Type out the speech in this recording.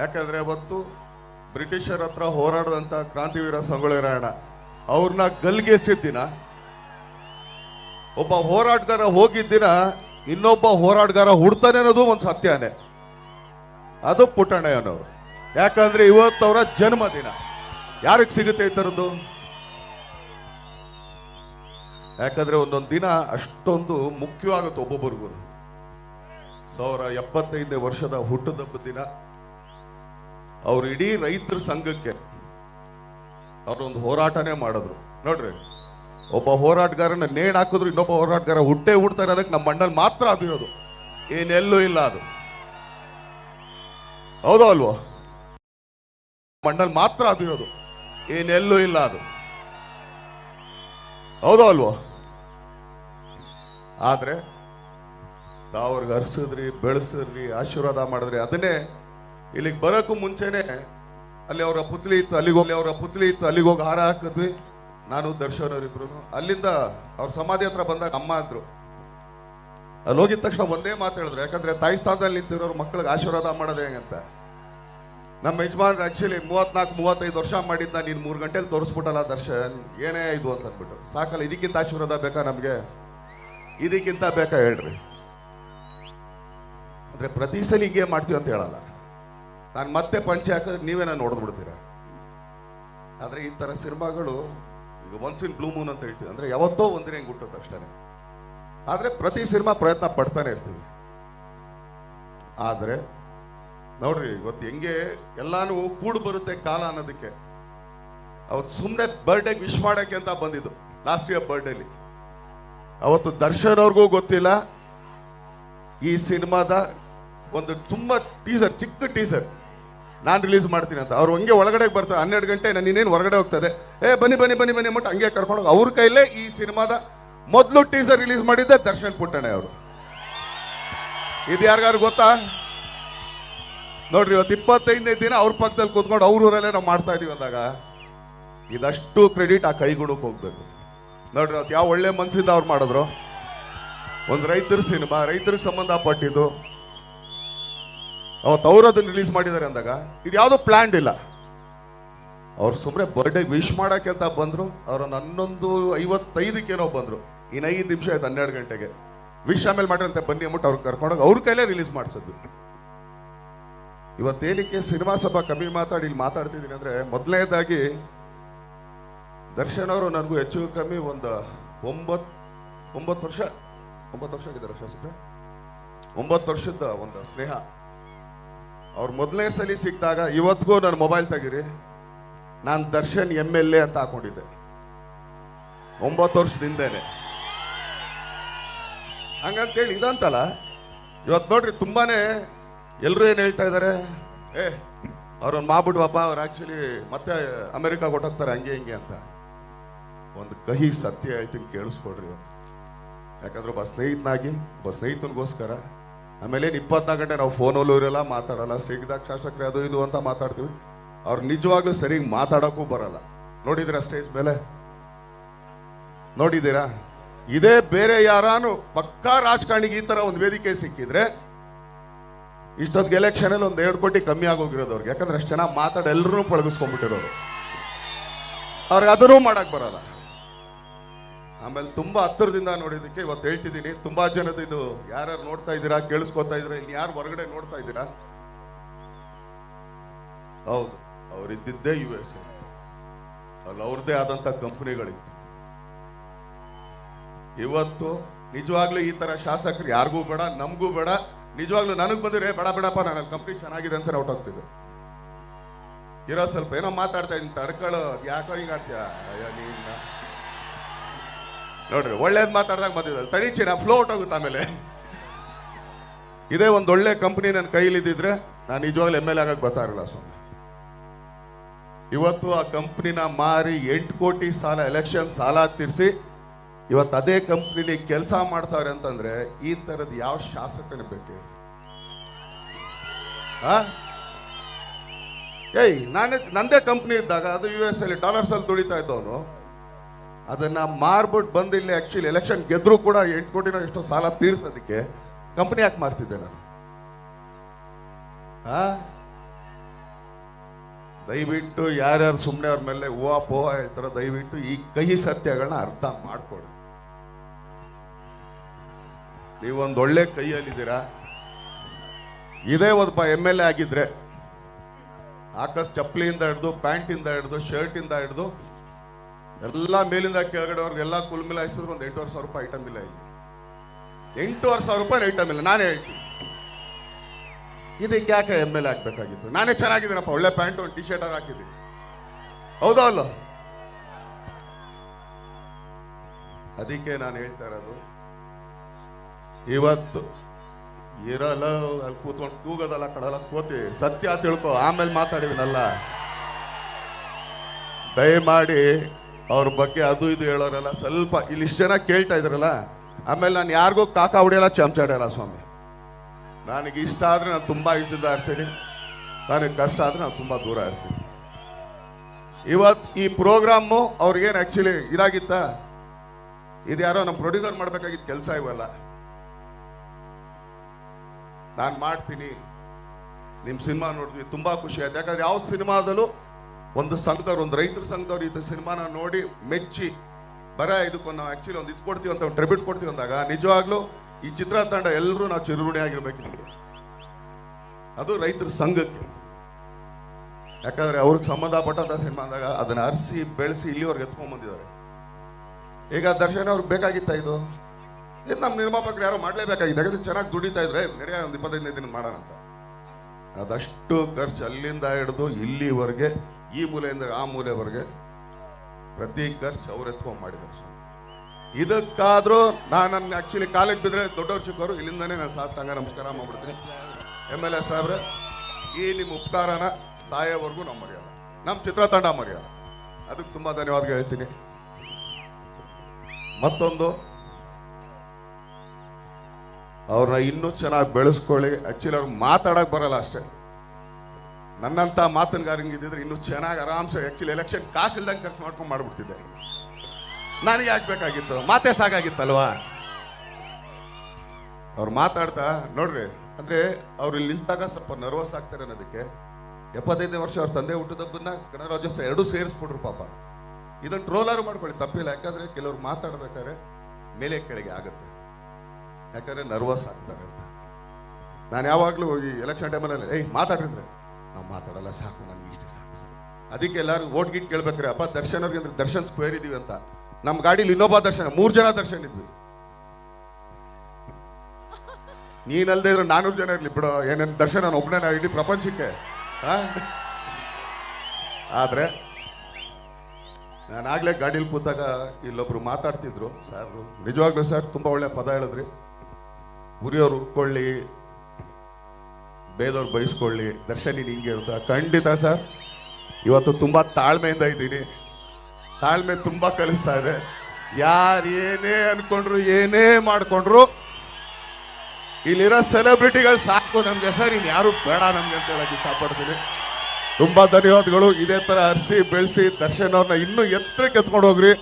ಯಾಕಂದ್ರೆ ಅವತ್ತು ಬ್ರಿಟಿಷರ ಹತ್ರ ಹೋರಾಡದಂತ ಕ್ರಾಂತಿವೀರ ಸಂಗೊಳ್ಳಿ ರಾಯಣ್ಣ ಅವ್ರನ್ನ ಗಲ್ಗೆಸಿದ ದಿನ, ಒಬ್ಬ ಹೋರಾಟಗಾರ ಹೋಗಿದ್ದ ದಿನ ಇನ್ನೊಬ್ಬ ಹೋರಾಟಗಾರ ಹುಡ್ತಾನೆ ಅನ್ನೋದು ಒಂದು ಸತ್ಯನೇ. ಅದು ಪುಟ್ಟಣ್ಣಯ್ಯನವರು. ಯಾಕಂದ್ರೆ ಇವತ್ತವರ ಜನ್ಮದಿನ ಯಾರಿಗೆ ಸಿಗುತ್ತೆ ಈ ಥರದ್ದು? ಯಾಕಂದ್ರೆ ಒಂದೊಂದು ದಿನ ಅಷ್ಟೊಂದು ಮುಖ್ಯವಾಗುತ್ತೆ ಒಬ್ಬೊಬ್ಬರಿಗೂ ಸಾವಿರ ಎಪ್ಪತ್ತೈದನೇ ವರ್ಷದ ಹುಟ್ಟದಬ್ಬ ದಿನ. ಅವ್ರು ಇಡೀ ರೈತರ ಸಂಘಕ್ಕೆ ಅವರೊಂದು ಹೋರಾಟನೇ ಮಾಡಿದ್ರು. ನೋಡ್ರಿ, ಒಬ್ಬ ಹೋರಾಟಗಾರನ ನೇಣ್ ಹಾಕಿದ್ರು, ಇನ್ನೊಬ್ಬ ಹೋರಾಟಗಾರ ಹುಟ್ಟೆ ಹುಡ್ತಾರೆ ಅದಕ್ಕೆ ನಮ್ಮ ಮಂಡಲ್ ಮಾತ್ರ ಅದು ಇರೋದು. ಏನೆಲ್ಲೂ ಇಲ್ಲ ಅದು. ಹೌದೋ ಅಲ್ವೋ? ಮಂಡಲ್ ಮಾತ್ರ ಅದು ಇರೋದು. ಏನೆಲ್ಲೂ ಇಲ್ಲ ಅದು. ಹೌದೋ ಅಲ್ವೋ? ಆದ್ರೆ ತಾವ್ರಿಗೆ ಹರ್ಸಿದ್ರಿ ಬೆಳೆಸಿದ್ರಿ, ಆಶೀರ್ವಾದ ಮಾಡಿದ್ರಿ, ಅದನ್ನೇ ಇಲ್ಲಿಗೆ ಬರೋಕ್ಕೂ ಮುಂಚೆನೆ ಅಲ್ಲಿ ಅವರ ಪುತ್ಲಿ ಇತ್ತು, ಅಲ್ಲಿಗೆ ಹೋಗಿ ಅವರ ಪುತ್ಲಿ ಇತ್ತು, ಅಲ್ಲಿಗೆ ಹೋಗಿ ಹಾರ ಹಾಕಿದ್ವಿ. ನಾನು ದರ್ಶನ್ ಅವರಿಬ್ರು ಅಲ್ಲಿಂದ ಅವ್ರ ಸಮಾಧಿ ಹತ್ರ ಬಂದಾಗ ಅಮ್ಮ ಅಂದ್ರು. ಅಲ್ಲಿ ಹೋಗಿದ ತಕ್ಷಣ ಒಂದೇ ಮಾತು ಹೇಳಿದ್ರು. ಯಾಕಂದ್ರೆ ತಾಯಿ ಸ್ಥಾನದಲ್ಲಿ ನಿಂತಿರೋರು ಮಕ್ಕಳಿಗೆ ಆಶೀರ್ವಾದ ಮಾಡೋದು ಹೆಂಗಂತ ನಮ್ಮ ಯಜಮಾನ್ರು ಆ್ಯಕ್ಚುಲಿ ಮೂವತ್ನಾಲ್ಕು ಮೂವತ್ತೈದು ವರ್ಷ ಮಾಡಿದ್ದ ನೀನು ಮೂರು ಗಂಟೆಲಿ ತೋರಿಸ್ಬಿಟ್ಟಲ್ಲ ದರ್ಶನ್. ಏನೇ ಇದು ಅಂತ ಅಂದ್ಬಿಟ್ಟು. ಸಾಕಲ್ಲ, ಇದಕ್ಕಿಂತ ಆಶೀರ್ವಾದ ಬೇಕಾ ನಮಗೆ? ಇದಕ್ಕಿಂತ ಬೇಕಾ ಹೇಳ್ರಿ. ಅಂದರೆ ಪ್ರತಿ ಸಲ ಹೀಗೆ ಮಾಡ್ತೀವಿ ಅಂತ ಹೇಳಲ್ಲ. ನಾನು ಮತ್ತೆ ಪಂಚೆ ಹಾಕಿದ್ರೆ ನೀವೇ ನಾನು ನೋಡ್ಬಿಡ್ತೀರ ಆದ್ರೆ ಈ ತರ ಸಿನಿಮಾಗಳು, ಈಗ ಒನ್ಸ್ ಇನ್ ಬ್ಲೂ ಮೂನ್ ಅಂತ ಹೇಳ್ತೀವಿ. ಅಂದ್ರೆ ಯಾವತ್ತೋ ಒಂದಿನ ಹಿಂಗೆ ಹುಟ್ಟುತ್ತೆ ಅಷ್ಟೇ ಆದ್ರೆ ಪ್ರತಿ ಸಿನಿಮಾ ಪ್ರಯತ್ನ ಪಡ್ತಾನೆ ಇರ್ತೀವಿ. ಆದ್ರೆ, ನೋಡ್ರಿ, ಇವತ್ತು ಹೆಂಗೆ ಎಲ್ಲಾನು ಕೂಡು ಬರುತ್ತೆ ಕಾಲ ಅನ್ನೋದಕ್ಕೆ. ಅವತ್ತು ಸುಮ್ಮನೆ ಬರ್ಡೇಗೆ ವಿಶ್ ಮಾಡಕ್ಕೆ ಅಂತ ಬಂದಿದ್ದು ಲಾಸ್ಟ್ ಇಯರ್ ಬರ್ಡೇಲಿ ಅವತ್ತು ದರ್ಶನ್ ಅವ್ರಿಗೂ ಗೊತ್ತಿಲ್ಲ. ಈ ಸಿನಿಮಾದ ಒಂದು ತುಂಬಾ ಟೀಸರ್ ಚಿಕ್ಕ ಟೀಸರ್ ನಾನು ರಿಲೀಸ್ ಮಾಡ್ತೀನಿ ಅಂತ. ಅವ್ರು ಹಂಗೆ ಒಳಗಡೆ ಬರ್ತಾರೆ. ಹನ್ನೆರಡು ಗಂಟೆ ನಾನು ಇನ್ನೇನು ಹೊರಗಡೆ ಹೋಗ್ತದೆ. ಏ, ಬನ್ನಿ ಬನ್ನಿ ಬನ್ನಿ ಬನ್ನಿ ಅಂದ್ಬಿಟ್ಟು ಹಂಗೆ ಕರ್ಕೊಂಡು ಅವ್ರ ಕೈಲೇ ಈ ಸಿನಿಮಾದ ಮೊದಲು ಟೀಸರ್ ರಿಲೀಸ್ ಮಾಡಿದ್ದೆ ದರ್ಶನ್ ಪುಟ್ಟಣೆ ಅವರು. ಇದು ಯಾರಿಗಾರು ಗೊತ್ತಾ? ನೋಡ್ರಿ, ಇವತ್ತು ಇಪ್ಪತ್ತೈದನೇ ದಿನ ಅವ್ರ ಪಕ್ಕದಲ್ಲಿ ಕೂತ್ಕೊಂಡು ಅವ್ರ ಊರಲ್ಲೇ ನಾವು ಮಾಡ್ತಾ ಇದೀವಿ ಅಂದಾಗ ಇದಷ್ಟು ಕ್ರೆಡಿಟ್ ಆ ಕೈಗುಣಕ್ಕೆ ಹೋಗ್ಬೇಕು. ನೋಡ್ರಿ ಅವತ್ತು ಯಾವ ಒಳ್ಳೆ ಮನ್ಸಿಂದ ಅವ್ರು ಮಾಡಿದ್ರು. ಒಂದು ರೈತರ ಸಿನಿಮಾ, ರೈತರಿಗೆ ಸಂಬಂಧಪಟ್ಟಿದ್ದು ಅವತ್ತು ಅವ್ರು ಅದನ್ನ ರಿಲೀಸ್ ಮಾಡಿದ್ದಾರೆ ಅಂದಾಗ, ಇದು ಯಾವುದೋ ಪ್ಲ್ಯಾಂಡ್ ಇಲ್ಲ. ಅವ್ರು ಸುಮ್ಮನೆ ಬರ್ಡೇ ವಿಶ್ ಮಾಡಕ್ಕೆ ಅಂತ ಬಂದರು ಅವ್ರನ್ನ ಹನ್ನೊಂದು ಐವತ್ತೈದಕ್ಕೇನೋ ಬಂದರು. ಇನ್ನು ಐದು ನಿಮಿಷ ಆಯ್ತು, ಹನ್ನೆರಡು ಗಂಟೆಗೆ. ವಿಶ್ ಆಮೇಲೆ ಮಾಡ್ರಂತೆ, ಬನ್ನಿ ಅಂದ್ಬಿಟ್ಟು ಅವ್ರಿಗೆ ಕರ್ಕೊಂಡೋಗಿ ಅವ್ರ ಕೈಲೇ ರಿಲೀಸ್ ಮಾಡಿಸಿದ್ದು. ಇವತ್ತೇನಕ್ಕೆ ಸಿನಿಮಾ ಸಭಾ ಕಮ್ಮಿ ಮಾತಾಡಿ, ಇಲ್ಲಿ ಮಾತಾಡ್ತಿದ್ದೀನಿ ಅಂದರೆ ಮೊದಲನೇದಾಗಿ ದರ್ಶನ್ ಅವರು ನನಗೂ ಹೆಚ್ಚು ಕಮ್ಮಿ ಒಂದು ಒಂಬತ್, ಒಂಬತ್ತು ವರ್ಷ ಒಂಬತ್ತು ವರ್ಷ ಆಗಿದ್ದಾರೆ ಶಾಸಕರೇ? ಒಂಬತ್ತು ವರ್ಷದ ಒಂದು ಸ್ನೇಹ. ಅವ್ರು ಮೊದಲನೇ ಸಲ ಸಿಕ್ಕಿದಾಗ ಇವತ್ತಿಗೂ ನನ್ನ ಮೊಬೈಲ್ ತೆಗೀರಿ. ನಾನು ದರ್ಶನ್ ಎಂ ಎಲ್ ಎ ಅಂತ ಹಾಕೊಂಡಿದ್ದೆ. ಒಂಬತ್ತು ವರ್ಷದಿಂದೇನೆ ಹಂಗಂತೇಳಿ ಇದಂತಲ್ಲ ಇವತ್ತು ನೋಡ್ರಿ ತುಂಬಾ ಎಲ್ಲರೂ ಏನು ಹೇಳ್ತಾ ಇದ್ದಾರೆ ಏ ಅವ್ರನ್ನ ಪಾಪ ಅವ್ರು ಆ್ಯಕ್ಚುಲಿ ಮತ್ತೆ ಅಮೆರಿಕ ಕೊಟ್ಟೋಗ್ತಾರೆ ಹಂಗೆ ಹಿಂಗೆ ಅಂತ. ಒಂದು ಕಹಿ ಸತ್ಯ ಹೇಳ್ತೀನಿ ಕೇಳಿಸ್ಕೊಡ್ರಿ ಇವತ್ತು. ಯಾಕಂದ್ರೆ ಒಬ್ಬ ಸ್ನೇಹಿತನಾಗಿ, ಒಬ್ಬ ಸ್ನೇಹಿತನಿಗೋಸ್ಕರ ಆಮೇಲೆ ಇಪ್ಪತ್ನಾಲ್ಕು ಗಂಟೆ ನಾವು ಫೋನಲ್ಲೂ ಇರಲ್ಲ, ಮಾತಾಡಲ್ಲ. ಸಿಗ್ದಾಗ ಶಾಸಕರೇ ಅದು ಇದು ಅಂತ ಮಾತಾಡ್ತೀವಿ. ಅವ್ರು ನಿಜವಾಗ್ಲೂ ಸರಿಯಾಗಿ ಮಾತಾಡೋಕ್ಕೂ ಬರಲ್ಲ. ನೋಡಿದ್ದೀರಾ ಸ್ಟೇಜ್ ಮೇಲೆ? ನೋಡಿದ್ದೀರಾ? ಇದೇ ಬೇರೆ ಯಾರಾನು ಪಕ್ಕಾ ರಾಜಕಾರಣಿಗೆ ಈ ತರ ಒಂದು ವೇದಿಕೆ ಸಿಕ್ಕಿದ್ರೆ ಇಷ್ಟೊತ್ತಿಗೆ ಎಲೆಕ್ಷನ್ ಅಲ್ಲಿ ಒಂದು ಎರಡು ಕೋಟಿ ಕಮ್ಮಿ ಆಗೋಗಿರೋದು ಅವ್ರಿಗೆ. ಯಾಕಂದ್ರೆ ಅಷ್ಟು ಚೆನ್ನಾಗಿ ಮಾತಾಡಿ ಎಲ್ಲರೂ ಪಳಗಿಸ್ಕೊಂಡ್ಬಿಟ್ಟಿರೋರು. ಅವ್ರಿಗೆ ಅದನ್ನೂ ಮಾಡಕ್ ಬರಲ್ಲ. ಆಮೇಲೆ ತುಂಬಾ ಹತ್ತಿರದಿಂದ ನೋಡಿದ್ದಕ್ಕೆ ಇವತ್ತು ಹೇಳ್ತಿದ್ದೀನಿ. ತುಂಬಾ ಜನದ ಇದು ಯಾರು ನೋಡ್ತಾ ಇದ್ದೀರಾ, ಕೇಳಿಸ್ಕೊತಾ ಇದ್ದೀರಾ ಇಲ್ಲಿ ಯಾರು ಹೊರಗಡೆ ನೋಡ್ತಾ ಇದ್ದೀರಾ? ಹೌದು, ಅವರಿದ್ದಿದ್ದೇ ಯು ಎಸ್ ಅಲ್ಲಿ ಅವ್ರದ್ದೇ ಆದಂತ ಕಂಪ್ನಿಗಳಿತ್ತು. ಇವತ್ತು ನಿಜವಾಗ್ಲೂ ಈ ತರ ಶಾಸಕರು ಯಾರಿಗೂ ಬೇಡ, ನಮಗೂ ಬೇಡ. ನಿಜವಾಗ್ಲೂ ನನಗೆ ಬಂದರೆ ಬೇಡ, ಬೇಡಪ್ಪ, ನಾನು ಕಂಪ್ನಿ ಚೆನ್ನಾಗಿದೆ ಅಂತ ಹೊಟ್ಟೋಗ್ತಿದ್ದೆ ಇರೋ ಸ್ವಲ್ಪ ಏನೋ ಮಾತಾಡ್ತಾ ಇದ್ದೀನಿ ತಡ್ಕೊಳ್ಳೋದು ಯಾಕೋ ಹಿಂಗೆ ಆಡ್ತೀಯ ಅಯ್ಯೋ, ನೀನ್. ನೋಡ್ರಿ, ಒಳ್ಳೇದು ಮಾತಾಡ್ದಾಗ ಬಂದಿದ್ದಲ್ಲ. ತಡಿ ಚೀನ ಫ್ಲೋಟ್ ಹೋಗುತ್ತೆ ಆಮೇಲೆ. ಇದೇ ಒಂದು ಒಳ್ಳೆ ಕಂಪ್ನಿ ನನ್ನ ಕೈಲಿದ್ದಿದ್ರೆ ನಾನು ನಿಜವಾಗ್ಲೂ ಎಂ ಎಲ್ ಆಗಕ್ಕೆ ಬರ್ತಾ ಇರಲಿಲ್ಲ ಸ್ವಾಮಿ. ಇವತ್ತು ಆ ಕಂಪ್ನಿನ ಮಾರಿ ಎಂಟು ಕೋಟಿ ಸಾಲ ಎಲೆಕ್ಷನ್ ಸಾಲ ತೀರಿಸಿ ಇವತ್ತು ಅದೇ ಕಂಪ್ನಿಲಿ ಕೆಲಸ ಮಾಡ್ತಾರೆ ಅಂತಂದ್ರೆ ಈ ತರದ ಯಾವ ಶಾಸಕನ ಬೇಕು? ಏಯ್, ನಾನೇ, ನಂದೇ ಕಂಪ್ನಿ ಇದ್ದಾಗ ಅದು ಯು ಎಸ್ ಅಲ್ಲಿ ಡಾಲರ್ಸ್ ಅಲ್ಲಿ ದುಡಿತಾ ಇದ್ದವನು. ಅದನ್ನ ಮಾರ್ಬಿಟ್ಟು ಬಂದು ಇಲ್ಲಿ ಆಕ್ಚುಲಿ ಎಲೆಕ್ಷನ್ ಗೆದ್ರು ಕೂಡ ಎಂಟು ಕೋಟಿನ ಎಷ್ಟೋ ಸಾಲ ತೀರಿಸೋದಕ್ಕೆ ಕಂಪನಿ ಯಾಕೆ ಮಾರ್ತಿದ್ದೆ ನಾನು? ದಯವಿಟ್ಟು ಯಾರ್ಯಾರು ಸುಮ್ಮನೆ ಅವ್ರ ಮೇಲೆ ಹೂವ ಪೋಹ ಹೇಳ್ತಾರೋ ದಯವಿಟ್ಟು ಈ ಕಹಿ ಸತ್ಯಗಳನ್ನ ಅರ್ಥ ಮಾಡ್ಕೊಳ್ಳಿ ನೀವೊಂದು ಒಳ್ಳೆ ಕೈಯಲ್ಲಿದ್ದೀರಾ? ಇದೇ ಒಬ್ಬ ಎಂ ಎಲ್ ಎ ಆಗಿದ್ರೆ ಆಕಾಶ್ ಚಪ್ಪಲಿಯಿಂದ ಹಿಡಿದು, ಪ್ಯಾಂಟಿಂದ ಹಿಡಿದು, ಶರ್ಟಿಂದ ಹಿಡಿದು ಎಲ್ಲ ಮೇಲಿಂದ ಕೆಳಗಡೆವರೆಗೆಲ್ಲ ಕುಲ್ ಮಿಲಾಯಿಸಿದ್ರು ಒಂದು ಎಂಟೂವರೆ ಸಾವಿರ ರೂಪಾಯಿ ಐಟಮ್ ಇಲ್ಲ ಇಲ್ಲಿ. ಎಂಟೂವರೆ ಸಾವಿರ ರೂಪಾಯಿ ಐಟಮ್ ಇಲ್ಲ. ನಾನೇ ಹೇಳ್ತೀನಿ. ಇದಕ್ಕೆ ಯಾಕೆ ಎಂ ಎಲ್ ಹಾಕ್ಬೇಕಾಗಿತ್ತು? ನಾನೇ ಚೆನ್ನಾಗಿದ್ದೀನಪ್ಪ. ಒಳ್ಳೆ ಪ್ಯಾಂಟ್, ಒಂದು ಟಿ ಶರ್ಟ್ ಹಾಕಿದ್ದೀನಿ. ಹೌದಾ ಅಲ್ಲ? ಅದಕ್ಕೆ ನಾನು ಹೇಳ್ತಾ ಇರೋದು, ಇವತ್ತು ಇರಲ್ಲ, ಅಲ್ಲಿ ಕೂತ್ಕೊಂಡು ಕೂಗೋದಲ್ಲ, ಕಡಲ ಕೂತಿ ಸತ್ಯ ತಿಳ್ಕೊ, ಆಮೇಲೆ ಮಾತಾಡಿವಿನಲ್ಲ ದಯಮಾಡಿ ಅವ್ರ ಬಗ್ಗೆ ಅದು ಇದು ಹೇಳೋರೆಲ್ಲ ಸ್ವಲ್ಪ ಇಲ್ಲಿ ಇಷ್ಟು ಜನ ಕೇಳ್ತಾ ಇದ್ರಲ್ಲ, ಆಮೇಲೆ ನಾನು ಯಾರಿಗೂ ಕಾಕ ಹೊಡೆಯಲ್ಲ ಚಮಚಾಡಲ್ಲ ಸ್ವಾಮಿ. ನನಗೆ ಇಷ್ಟ ಆದ್ರೆ ನಾನು ತುಂಬಾ ಇಷ್ಟದಿಂದ ಇರ್ತೀನಿ, ನನಗೆ ಕಷ್ಟ ಆದ್ರೆ ನಾನು ತುಂಬಾ ದೂರ ಇರ್ತೀನಿ. ಇವತ್ತು ಈ ಪ್ರೋಗ್ರಾಮು ಅವ್ರಿಗೇನು ಆಕ್ಚುಲಿ ಇದಾಗಿತ್ತ? ಇದು ಯಾರೋ ನಮ್ಮ ಪ್ರೊಡ್ಯೂಸರ್ ಮಾಡ್ಬೇಕಾಗಿದ್ದ ಕೆಲಸ ಇವಲ್ಲ. ನಾನು ಮಾಡ್ತೀನಿ. ನಿಮ್ಮ ಸಿನಿಮಾ ನೋಡಿದ್ವಿ ತುಂಬಾ ಖುಷಿ ಆಯ್ತು. ಯಾಕಂದ್ರೆ ಯಾವ ಸಿನಿಮಾದಲ್ಲೂ ಒಂದು ಸಂಘದವ್ರು, ಒಂದು ರೈತರ ಸಂಘದವ್ರು ಈ ಸಿನಿಮಾನ ನೋಡಿ ಮೆಚ್ಚಿ, ಬರ ಇದಕ್ಕೊಂದು ನಾವು ಆಕ್ಚುಲಿ ಒಂದು ಇದು ಕೊಡ್ತೀವಿ ಅಂತ, ಒಂದು ಟ್ರಿಬ್ಯೂಟ್ ಕೊಡ್ತೀವಿ ಅಂದಾಗ, ನಿಜವಾಗ್ಲೂ ಈ ಚಿತ್ರ ತಂಡ ಎಲ್ಲರೂ ನಾವು ಚಿರುರುಣಿ ಆಗಿರ್ಬೇಕು ನಮಗೆ. ಅದು ರೈತರ ಸಂಘಕ್ಕೆ. ಯಾಕಂದ್ರೆ ಅವ್ರಿಗೆ ಸಂಬಂಧಪಟ್ಟಂತ ಸಿನಿಮಾ ಅಂದಾಗ ಅದನ್ನ ಅರಿಸಿ, ಬೆಳೆಸಿ ಇಲ್ಲಿವರೆಗೆ ಎತ್ಕೊಂಡ್ ಬಂದಿದ್ದಾರೆ. ಈಗ ದರ್ಶನ ಅವ್ರಿಗೆ ಬೇಕಾಗಿತ್ತ ಇದು? ಇದು ನಮ್ಮ ನಿರ್ಮಾಪಕರು ಯಾರು ಮಾಡಲೇಬೇಕಾಗಿದೆ ಯಾಕಂದ್ರೆ ಚೆನ್ನಾಗಿ ದುಡಿತಾ ಇದ್ರೆ ನಡೆಯ ಒಂದು ಇಪ್ಪತ್ತೈದನೇ ದಿನ ಮಾಡೋಣ ಅಂತ. ಅದಷ್ಟು ಖರ್ಚು ಅಲ್ಲಿಂದ ಹಿಡಿದು ಇಲ್ಲಿವರೆಗೆ ಈ ಮೂಲೆಯಿಂದ ಆ ಮೂಲೆವರೆಗೆ ಪ್ರತಿ ಖರ್ಚು ಅವ್ರ ಎತ್ಕೊಂಡು ಮಾಡಿದ್ದಾರೆ ಸ್ವಾಮಿ. ಇದಕ್ಕಾದ್ರೂ ನಾನು ನನ್ನ ಆ್ಯಕ್ಚುಲಿ ಕಾಲೇಜ್ ಬಿದ್ದರೆ ದೊಡ್ಡವ್ರು ಚಿಕ್ಕವರು ಇಲ್ಲಿಂದನೇ ನಾನು ಸಾಷ್ಟಾಂಗ ನಮಸ್ಕಾರ ಮಾಡ್ಬಿಡ್ತೀನಿ. ಎಂ ಎಲ್ ಎ ಸಾಹೇಬ್ರೆ, ಈ ನಿಮ್ಮ ಉಪಕಾರನ ಸಾಯೋವರೆಗೂ ನಾವು ಮರೆಯಲ್ಲ ನಮ್ಮ ಚಿತ್ರತಂಡ ಮರೆಯಲ್ಲ ಅದಕ್ಕೆ ತುಂಬ ಧನ್ಯವಾದ ಹೇಳ್ತೀನಿ. ಮತ್ತೊಂದು ಅವ್ರನ್ನ ಇನ್ನೂ ಚೆನ್ನಾಗಿ ಬೆಳೆಸ್ಕೊಳ್ಳಿ. ಆ್ಯಕ್ಚುಲಿ ಅವ್ರು ಮಾತಾಡೋಕೆ ಬರಲ್ಲ ಅಷ್ಟೇ. ನನ್ನಂತ ಮಾತನ್ಗಾರಂಗೆ ಇದ್ದಿದ್ರೆ ಇನ್ನೂ ಚೆನ್ನಾಗಿ ಆರಾಮ್ಸೆ ಆಕ್ಚುಲಿ ಎಲೆಕ್ಷನ್ ಕಾಸು ಇಲ್ದಂಗೆ ಖರ್ಚು ಮಾಡ್ಕೊಂಡು ಮಾಡಿಬಿಡ್ತಿದ್ದೆ. ನನಗೆ ಆಗ್ಬೇಕಾಗಿತ್ತು ಮಾತೇ ಸಾಕಾಗಿತ್ತಲ್ವಾ? ಅವ್ರು ಮಾತಾಡ್ತಾ, ನೋಡ್ರಿ, ಅಂದ್ರೆ ಅವ್ರು ಇಲ್ಲಿ ನಿಂತಾಗ ಸ್ವಲ್ಪ ನರ್ವಸ್ ಆಗ್ತಾರೆ ಅನ್ನೋದಕ್ಕೆ ಎಪ್ಪತ್ತೈದನೇ ವರ್ಷ ಅವ್ರ ತಂದೆ ಹುಟ್ಟದಬ್ಬನ್ನ ಗಣರಾಜ್ಯೋತ್ಸವ ಎರಡೂ ಸೇರಿಸ್ಬಿಟ್ರು ಪಾಪ. ಇದನ್ನ ಟ್ರೋಲಾರು ಮಾಡ್ಕೊಳ್ಳಿ, ತಪ್ಪಿಲ್ಲ. ಯಾಕಂದ್ರೆ ಕೆಲವ್ರು ಮಾತಾಡ್ಬೇಕಾದ್ರೆ ಮೇಲೆ ಕೆಳಗೆ ಆಗುತ್ತೆ. ಯಾಕಂದ್ರೆ ನರ್ವಸ್ ಆಗ್ತಾರೆ ಅಂತ. ನಾನು ಯಾವಾಗಲೂ ಈ ಎಲೆಕ್ಷನ್ ಟೈಮಲ್ಲಿ ಏಯ್ ಮಾತಾಡಿದ್ರೆ ನಾವು ಮಾತಾಡಲ್ಲ, ಸಾಕು, ನಮ್ಗೆ ಇಷ್ಟ, ಸಾಕು ಸರ್ ಅದಕ್ಕೆ ಎಲ್ಲರೂ ಓಟ್ ಗೀಟ್ ಕೇಳ್ಬೇಕ್ರೆ ಅಪ್ಪ, ದರ್ಶನ್ ಅವ್ರಿಗೆ ಅಂದ್ರೆ ದರ್ಶನ್ ಸ್ಕ್ವೇರ್ ಇದೀವಿ ಅಂತ. ನಮ್ಮ ಗಾಡಿಲಿ ಇನ್ನೊಬ್ಬ ದರ್ಶನ, ಮೂರು ಜನ ದರ್ಶನ್ ಇದ್ವಿ. ನೀನಲ್ದೇ ಇದ್ರೆ ನಾನೂರು ಜನ ಇರ್ಲಿ ಬಿಡೋ, ಏನೇನು ದರ್ಶನ ನಾನು ಒಬ್ಬನೇ ಇಡೀ ಪ್ರಪಂಚಕ್ಕೆ? ಆದ್ರೆ ನಾನು ಆಗ್ಲೇ ಗಾಡೀಲಿ ಕೂತಾಗ ಇಲ್ಲೊಬ್ರು ಮಾತಾಡ್ತಿದ್ರು. ಸರ್, ನಿಜವಾಗ್ಲೂ ಸರ್, ತುಂಬಾ ಒಳ್ಳೆ ಪದ ಹೇಳಿದ್ರಿ. ಉರಿಯೋರು ಉಟ್ಕೊಳ್ಳಿ ಬೇದವ್ರು ಬಯಸ್ಕೊಳ್ಳಿ ದರ್ಶನಿ ಹಿಂಗೆ ಅಂತ. ಖಂಡಿತ ಸರ್. ಇವತ್ತು ತುಂಬ ತಾಳ್ಮೆಯಿಂದ ಇದ್ದೀನಿ. ತಾಳ್ಮೆ ತುಂಬ ಕಲಿಸ್ತಾ ಇದೆ. ಯಾರು ಏನೇ ಅನ್ಕೊಂಡ್ರು, ಏನೇ ಮಾಡ್ಕೊಂಡ್ರು, ಇಲ್ಲಿರೋ ಸೆಲೆಬ್ರಿಟಿಗಳು ಸಾಕು ನಮಗೆ ಸರ್. ಇನ್ ಯಾರು ಬೇಡ ನಮಗೆ ಅಂತ ಹೇಳಕ್ ಇಷ್ಟಪಡ್ತೀನಿ. ತುಂಬಾ ಧನ್ಯವಾದಗಳು. ಇದೇ ತರ ಹರಿಸಿ ಬೆಳೆಸಿ ದರ್ಶನ್ ಅವ್ರನ್ನ ಇನ್ನೂ ಎತ್ತರಕ್ಕೆ ಎತ್ಕೊಂಡು ಹೋಗ್ರಿ.